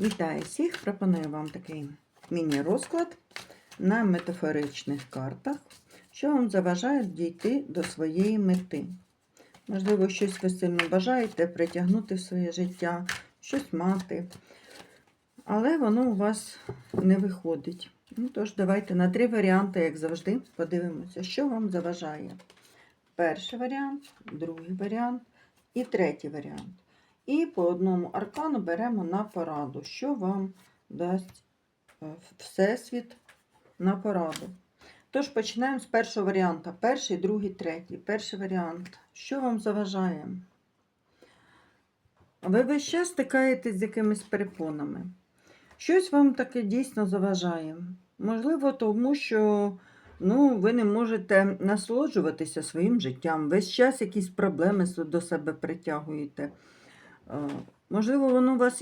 Вітаю всіх! Пропоную вам такий міні-розклад на метафоричних картах, що вам заважає дійти до своєї мети. Можливо, щось ви сильно бажаєте притягнути в своє життя, щось мати, але воно у вас не виходить. Ну, тож, давайте на три варіанти, як завжди, подивимося, що вам заважає. Перший варіант, другий варіант і третій варіант. І по одному аркану беремо на пораду, що вам дасть е, Всесвіт на пораду. Тож починаємо з першого варіанта. Перший, другий, третій. Перший варіант. Що вам заважає? Ви весь час стикаєтесь з якимись перепонами. Щось вам таке дійсно заважає. Можливо, тому що ну, ви не можете насолоджуватися своїм життям. Весь час якісь проблеми до себе притягуєте. Е, Можливо, воно вас